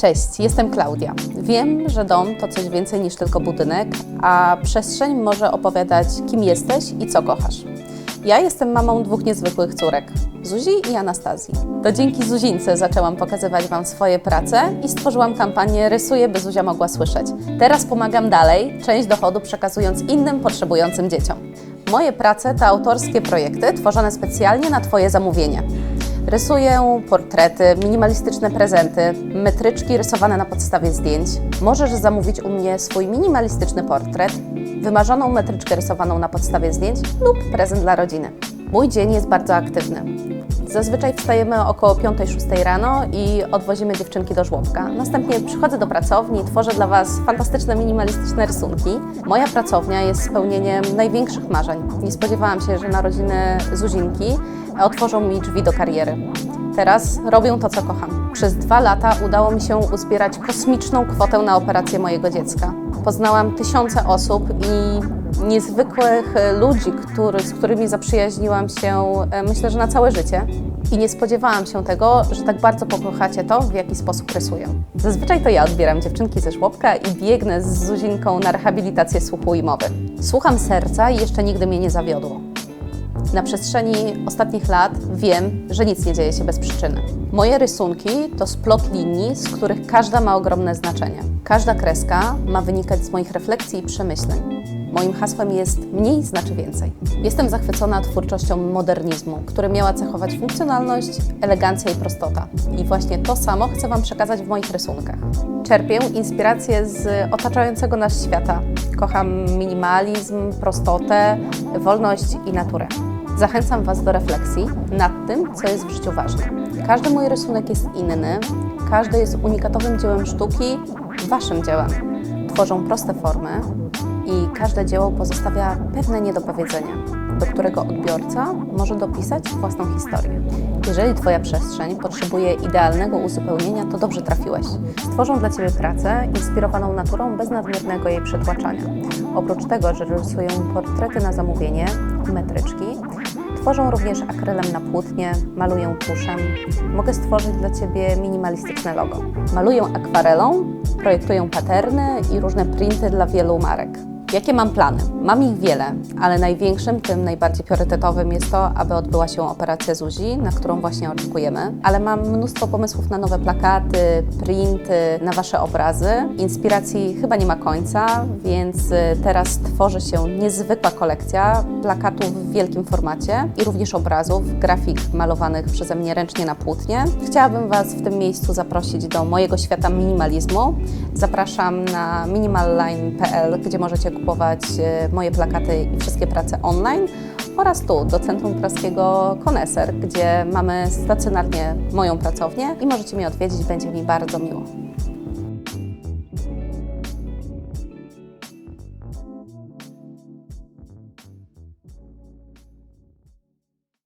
Cześć, jestem Klaudia. Wiem, że dom to coś więcej niż tylko budynek, a przestrzeń może opowiadać, kim jesteś i co kochasz. Ja jestem mamą dwóch niezwykłych córek, Zuzi i Anastazji. To dzięki Zuzince zaczęłam pokazywać Wam swoje prace i stworzyłam kampanię Rysuję, by Zuzia mogła słyszeć. Teraz pomagam dalej, część dochodu przekazując innym potrzebującym dzieciom. Moje prace to autorskie projekty tworzone specjalnie na Twoje zamówienie. Rysuję portrety, minimalistyczne prezenty, metryczki rysowane na podstawie zdjęć. Możesz zamówić u mnie swój minimalistyczny portret, wymarzoną metryczkę rysowaną na podstawie zdjęć lub prezent dla rodziny. Mój dzień jest bardzo aktywny. Zazwyczaj wstajemy około 5-6 rano i odwozimy dziewczynki do żłobka. Następnie przychodzę do pracowni, tworzę dla Was fantastyczne minimalistyczne rysunki. Moja pracownia jest spełnieniem największych marzeń. Nie spodziewałam się, że narodziny Zuzinki otworzą mi drzwi do kariery. Teraz robię to, co kocham. Przez dwa lata udało mi się uzbierać kosmiczną kwotę na operację mojego dziecka. Poznałam tysiące osób i niezwykłych e, ludzi, który, z którymi zaprzyjaźniłam się, e, myślę, że na całe życie. I nie spodziewałam się tego, że tak bardzo pokochacie to, w jaki sposób rysuję. Zazwyczaj to ja odbieram dziewczynki ze żłobka i biegnę z Zuzinką na rehabilitację słuchu i mowy. Słucham serca i jeszcze nigdy mnie nie zawiodło. Na przestrzeni ostatnich lat wiem, że nic nie dzieje się bez przyczyny. Moje rysunki to splot linii, z których każda ma ogromne znaczenie. Każda kreska ma wynikać z moich refleksji i przemyśleń. Moim hasłem jest mniej znaczy więcej. Jestem zachwycona twórczością modernizmu, który miała cechować funkcjonalność, elegancja i prostota. I właśnie to samo chcę Wam przekazać w moich rysunkach. Czerpię inspirację z otaczającego nas świata. Kocham minimalizm, prostotę, wolność i naturę. Zachęcam Was do refleksji nad tym, co jest w życiu ważne. Każdy mój rysunek jest inny, każdy jest unikatowym dziełem sztuki, Waszym dziełem. Tworzą proste formy i każde dzieło pozostawia pewne niedopowiedzenia, do którego odbiorca może dopisać własną historię. Jeżeli Twoja przestrzeń potrzebuje idealnego uzupełnienia, to dobrze trafiłeś. Stworzą dla Ciebie pracę inspirowaną naturą bez nadmiernego jej przytłaczania. Oprócz tego, że rysują portrety na zamówienie metryczki, Tworzą również akrylem na płótnie, malują tuszem. Mogę stworzyć dla Ciebie minimalistyczne logo. Maluję akwarelą, projektuję paterny i różne printy dla wielu marek. Jakie mam plany? Mam ich wiele, ale największym, tym najbardziej priorytetowym jest to, aby odbyła się operacja Zuzi, na którą właśnie oczekujemy. Ale mam mnóstwo pomysłów na nowe plakaty, printy, na Wasze obrazy. Inspiracji chyba nie ma końca, więc y, teraz tworzy się niezwykła kolekcja plakatów w wielkim formacie i również obrazów, grafik malowanych przeze mnie ręcznie na płótnie. Chciałabym Was w tym miejscu zaprosić do mojego świata minimalizmu. Zapraszam na minimalline.pl, gdzie możecie kupować e, moje plakaty i wszystkie prace online oraz tu, do Centrum Praskiego Koneser, gdzie mamy stacjonarnie moją pracownię i możecie mnie odwiedzić, będzie mi bardzo miło.